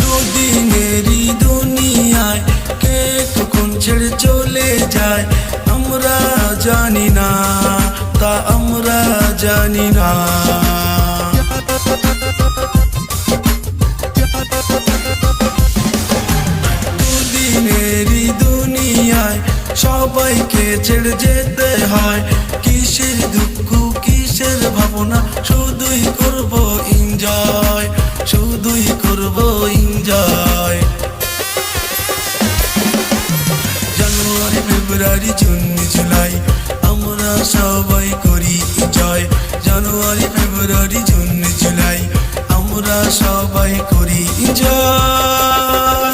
দুদিনেরই দুনিয়ায় কে কখন ছেড়ে চলে যায়? আমরা জানি না, তা আমরা জানি না। দুদিনেরই দুনিয়ায় সবাইকে ছেড়ে যেতে হয়। February June, July. আমরা সবাই করি জয়। জানুয়ারি, ফেব্রুয়ারি, জুন, জুলাই। আমরা সবাই করি জয়।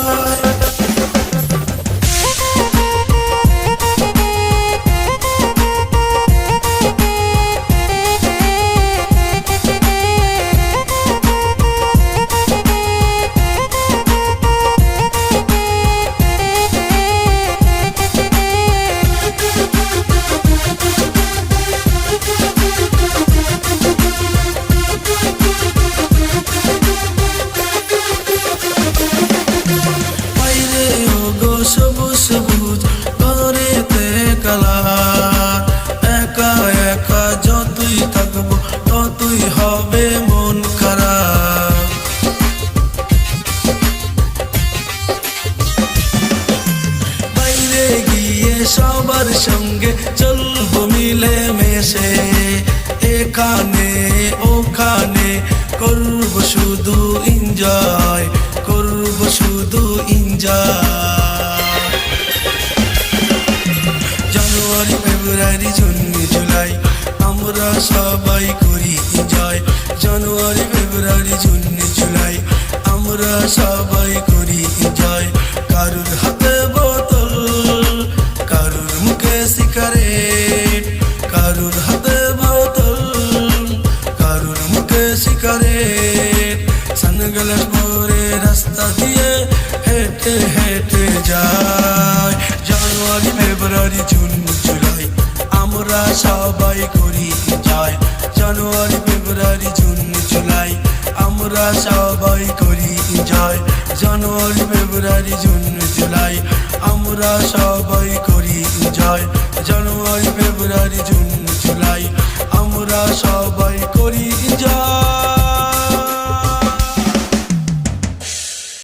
সবার সঙ্গে চলবো মিলে মেশে এখানে, ওখানে করব শুধু এনজয় করব শুধু enjoy January, February, June, July, আমরা সবাই করি enjoy January, February, June, July, আমরা সবাই করি এনজয় কারুর সিগারেট সানগ্লাস পরে রাস্তা দিয়ে হেঁটে হেঁটে যায় জানুয়ারি ফেব্রুয়ারি জুন জুলাই আমরা সবাই করি যায় জানুয়ারি ফেব্রুয়ারি জুন জুলাই আমরা সবাই করি যায় জানুয়ারি ফেব্রুয়ারি জুন জুলাই আমরা সবাই করি যায় জানুয়ারি ফেব্রুয়ারি জুন জুলাই আমরা সবাই করি যায়